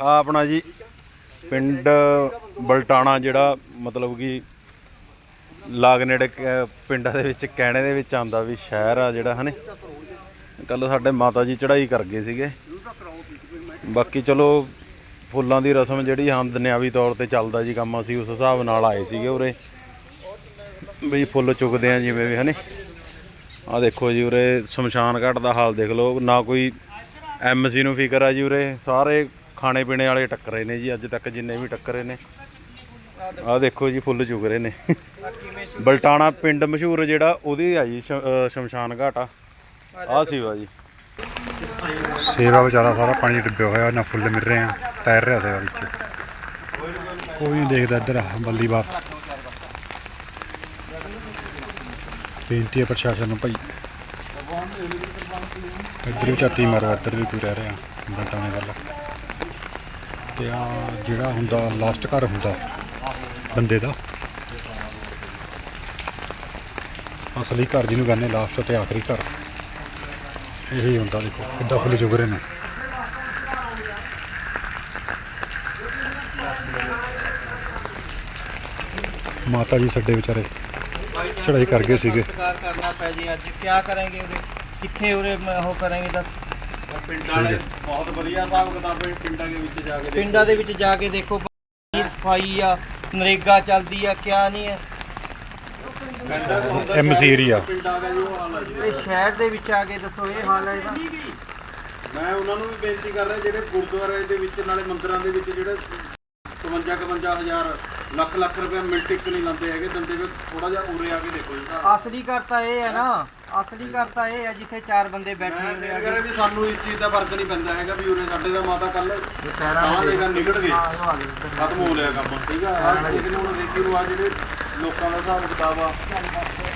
ਆ ਆਪਣਾ ਜੀ ਪਿੰਡ ਬਲਟਾਣਾ ਜਿਹੜਾ ਮਤਲਬ ਕਿ ਲਾਗ ਨੇੜੇ ਕ- ਪਿੰਡਾਂ ਦੇ ਵਿੱਚ ਕਹਿਣੇ ਦੇ ਵਿੱਚ ਆਂਦਾ ਵੀ ਸ਼ਹਿਰ ਆ ਜਿਹੜਾ, ਹਨੇ? ਕੱਲ ਸਾਡੇ ਮਾਤਾ ਜੀ ਚੜ੍ਹਾਈ ਕਰ ਗਏ ਸੀਗੇ। ਬਾਕੀ ਚਲੋ ਫੁੱਲਾਂ ਦੀ ਰਸਮ ਜਿਹੜੀ ਹਮ ਦੁਨਿਆਵੀ ਤੌਰ ਤੇ ਚੱਲਦਾ ਜੀ ਕੰਮ, ਅਸੀਂ ਉਸ ਹਿਸਾਬ ਨਾਲ ਆਏ ਸੀਗੇ ਉਰੇ। ਵੀ ਫੁੱਲ ਚੁਗਦੇ ਆ ਜਿਵੇਂ ਵੀ, ਹਨੇ? ਆ ਦੇਖੋ ਜੀ ਉਰੇ ਸ਼ਮਸ਼ਾਨ ਘਾਟ ਦਾ ਹਾਲ ਦੇਖ ਲਓ, ਨਾ ਕੋਈ ਐਮਸੀ ਨੂੰ ਫਿਕਰ ਆ ਜੀ ਉਰੇ, ਸਾਰੇ ਖਾਣੇ ਪੀਣੇ ਵਾਲੇ ਟੱਕਰੇ ਨੇ ਜੀ, ਅੱਜ ਤੱਕ ਜਿੰਨੇ ਵੀ ਟੱਕਰੇ ਨੇ। ਆਹ ਦੇਖੋ ਜੀ, ਫੁੱਲ ਚੁਗ ਰਹੇ ਨੇ। ਬਲਟਾਣਾ ਪਿੰਡ ਮਸ਼ਹੂਰ ਜਿਹੜਾ, ਉਹਦੀ ਆ ਜੀ ਸ਼ਮਸ਼ਾਨ ਘਾਟ ਆ। ਆ ਸੀਵਾ ਜੀ। ਸੇਵਾ ਵਿਚਾਰਾ ਸਾਰਾ ਪਾਣੀ 'ਚ ਡੁੱਬਿਆ ਹੋਇਆ, ਨਾ ਫੁੱਲ ਮਿਲ ਰਹੇ ਆ, ਤੈਰ ਰਿਹਾ ਸੇਵਾ ਵਿੱਚ। ਕੋਈ ਨਹੀਂ ਦੇਖਦਾ ਇੱਧਰ, ਬੱਲੀ ਵਾਪਸ। ਬੇਨਤੀ ਹੈ ਪ੍ਰਸ਼ਾਸਨ ਨੂੰ ਭਾਈ। ਇੱਧਰ ਵੀ ਝਾਤੀ ਮਾਰੋ, ਇੱਧਰ ਵੀ ਕੋਈ ਰਹਿ ਰਿਹਾ ਬੰਟਾਣੇ ਵੱਲ। ਤੇ ਆ ਜਿਹੜਾ ਹੁੰਦਾ ਲਾਸਟ ਘਰ ਹੁੰਦਾ ਬੰਦੇ ਦਾ। ਅਸਲੀ ਘਰ ਜਿਹਨੂੰ ਕਹਿੰਦੇ ਲਾਸਟ ਤੇ ਆਖਰੀ ਘਰ। ਇਹੀ ਹੁੰਦਾ ਦੇਖੋ ਕਿੱਦਾਂ ਫੁੱਲ ਚੁਗ ਰਹੇ ਨੇ। ਮਾਤਾ ਜੀ ਸਾਡੇ ਵਿਚਾਰੇ ਚੜਾਈ ਕਰ ਗਏ ਸੀਗੇ। ਕਾਰ ਕਰਨਾ ਪੈ ਜੀ ਅੱਜ। ਕੀ ਕਰਾਂਗੇ ਉਰੇ? ਕਿੱਥੇ ਉਰੇ ਉਹ ਕਰਾਂਗੇ ਦੱਸ? ਪਿੰਡਾਂ ਵਾਲੇ ਬਹੁਤ ਵਧੀਆ ਹਿਸਾਬ ਕਿਤਾਬ ਹੈ ਪਿੰਡਾਂ ਦੇ ਵਿੱਚ ਜਾ ਕੇ ਪਿੰਡਾਂ ਦੇ ਵਿੱਚ ਜਾ ਕੇ ਦੇਖੋ ਪਾਣੀ, ਸਫ਼ਾਈ ਆ ਨਰੇਗਾ ਚੱਲਦੀ ਆ ਕਿਆ ਨਹੀਂ ਹੈ ਐਮਸੀ ਏਰੀਆ ਪਿੰਡਾਂ ਦਾ ਜੋ ਹਾਲ ਹੈ ਜੀ। ਇਹ ਸ਼ਹਿਰ ਦੇ ਵਿੱਚ ਆ ਕੇ ਦੱਸੋ ਇਹ ਹਾਲ ਹੈ ਇਹਦਾ। ਮੈਂ ਉਹਨਾਂ ਨੂੰ ਵੀ ਬੇਨਤੀ ਕਰ ਰਿਹਾ ਜਿਹੜੇ ਗੁਰਦੁਆਰੇ ਦੇ ਵਿੱਚ ਨਾਲੇ ਮੰਦਿਰਾਂ ਦੇ ਵਿੱਚ ਜਿਹੜੇ 55 51000 ਲੱਖ ਲੱਖ ਰੁਪਏ ਮਿੰਟ ਇੱਕ ਨਹੀਂ ਲਾਉਂਦੇ ਹੈਗੇ ਦੰਦੇ ਵਿੱਚ ਥੋੜਾ ਜਿਹਾ ਉਰੇ ਆ ਕੇ ਦੇਖੋ ਜੀ ਅਸਲੀ ਘਰ ਤਾਂ ਇਹ ਹੈ ਨਾ। ਅਸਲੀ ਘਰ ਤਾਂ ਇਹ ਹੈ ਜਿੱਥੇ ਚਾਰ ਬੰਦੇ ਬੈਠੇ ਇਹ ਆ। ਕਹਿੰਦਾ ਵੀ ਸਾਨੂੰ ਇਸ ਚੀਜ਼ ਦਾ ਫ਼ਰਕ ਨਹੀਂ ਪੈਂਦਾ ਹੈਗਾ ਵੀ ਉਰੇ ਸਾਡੇ ਦਾ ਮਾਤਾ ਕੱਲ ਸਾਹ ਦੇ ਗੱਲ ਨਿਕਲ ਗਏ। ਖਤਮ ਹੋ ਲਿਆ ਕੰਮ ਠੀਕ ਆ? ਆਹ ਲੇਕਿਨ ਹੁਣ ਦੇਖੀ ਨੂੰ ਆ ਜਿਹੜੇ ਲੋਕਾਂ ਦਾ ਹਿਸਾਬ ਕਿਤਾਬ ਆ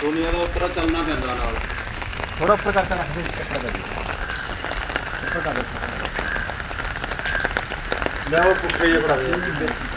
ਦੁਨੀਆ ਦਾ ਉੱਤਰਾ ਚੱਲਣਾ ਪੈਂਦਾ ਨਾਲ। ਥੋੜਾ ਉੱਪਰ ਕਰਕੇ ਰੱਖ ਦੇ ਚੱਕਰ ਦੇ। ਲੈ ਉਹ ਪੁੱਠੇ ਜਿਹਾ ਫੜਾ ਦੇ